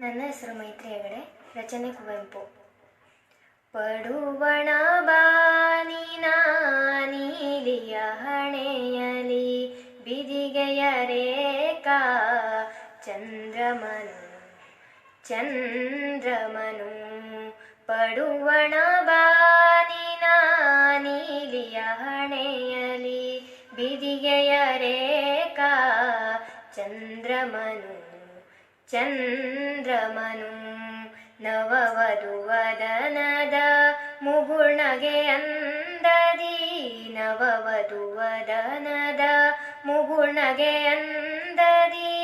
ನನ್ನ ಹೆಸರು ಮೈತ್ರಿ ಹೆಗಡೆ, ರಚನೆ ಕುವೆಂಪು. ಪಡುವಣ ನೀಲಿಯ ಹಣೆಯಲಿ ಬಿದಿಗೆಯ ರೇಖಾ, ಚಂದ್ರಮನು ಚಂದ್ರಮನು. ಪಡುವಣ ನೀಲಿಯ ಹಣೆಯಲಿ ಬಿದಿಗೆಯ ರೇಖಾ, ಚಂದ್ರಮನು. ಚಂದ್ರಮನು ನವವಧುವದನದ ಮುಗುಳ್ನಗೆ ಅಂದದಿ. ನವವಧುವದನದ ಮುಗುಳ್ನಗೆ ಅಂದದಿ.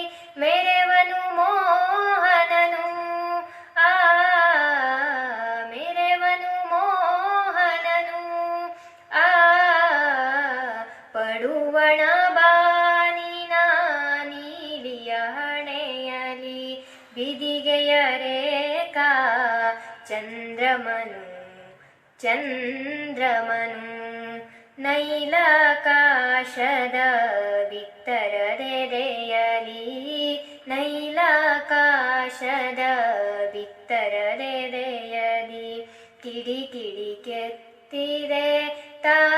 ಬಿದಿಗೆಯ ಚಂದ್ರಮನು ಚಂದ್ರಮನು ನೈಲಾಕಾಶದ ಬಿತ್ತರದೆದೆಯಲಿ ನೈಲಾಕಾಶದ ಬಿತ್ತರದೆದೆಯಲಿ ಕಿಡಿ ಕಿಡಿ ಕೆತ್ತಿದೆ ತಾರಾಳಿ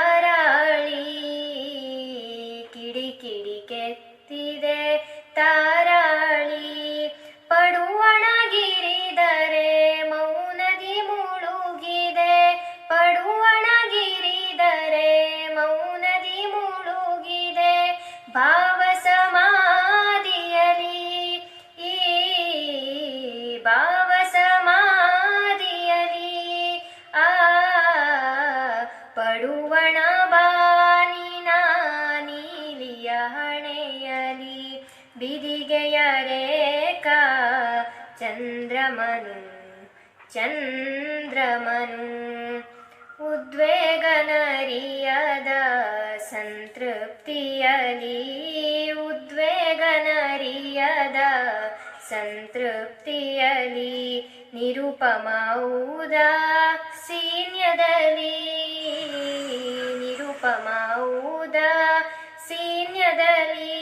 ಚಂದ್ರಮನು ಚಂದ್ರಮನು ಉದ್ವೇಗನರಿಯದ ಸಂತೃಪ್ತಿಯಲಿ ಉದ್ವೇಗನರಿಯದ ಸಂತೃಪ್ತಿಯಲಿ ನಿರುಪಮೌದ ಸೀನ್ಯದಲ್ಲಿ ನಿರುಪಮೌದ ಸೀನ್ಯದಲ್ಲಿ.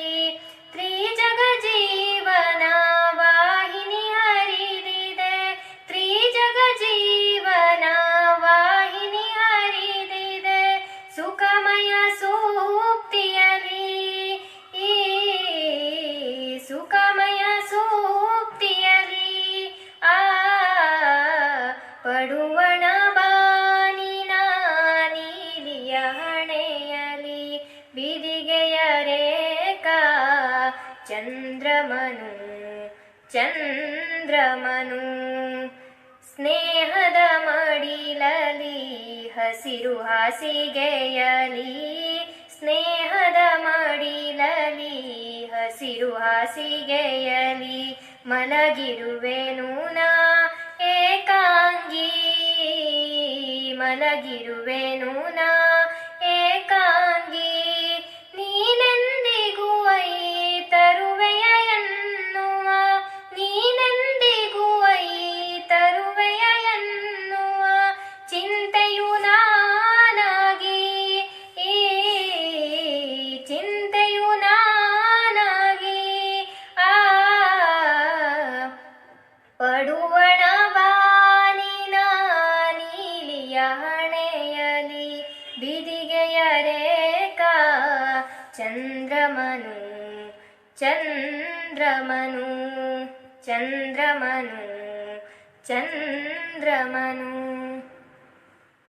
ಪಡುವಣ ಬಾನಿನ ನೀಲಿಯ ಹಣೆಯಲಿ ಬಿದಿಗೆಯ ರೇಖಾ, ಚಂದ್ರಮನು ಚಂದ್ರಮನು. ಸ್ನೇಹದ ಮಡಿಲಲಿ ಹಸಿರು ಹಾಸಿಗೆಯಲಿ ಸ್ನೇಹದ ಮಡಿಲಲಿ ಹಸಿರು ಹಾಸಿಗೆಯಲಿ ಮಲಗಿರುವೆನು ನಾ. ಏಕಾಂಗಿ ಮಲಗಿರುವೆನು ನಾ ಏಕಾಂಗಿ ಬಿದಿಗೆಯ ರೇಖಾ ಚಂದ್ರಮನು ಚಂದ್ರಮನು ಚಂದ್ರಮನು ಚಂದ್ರಮನು.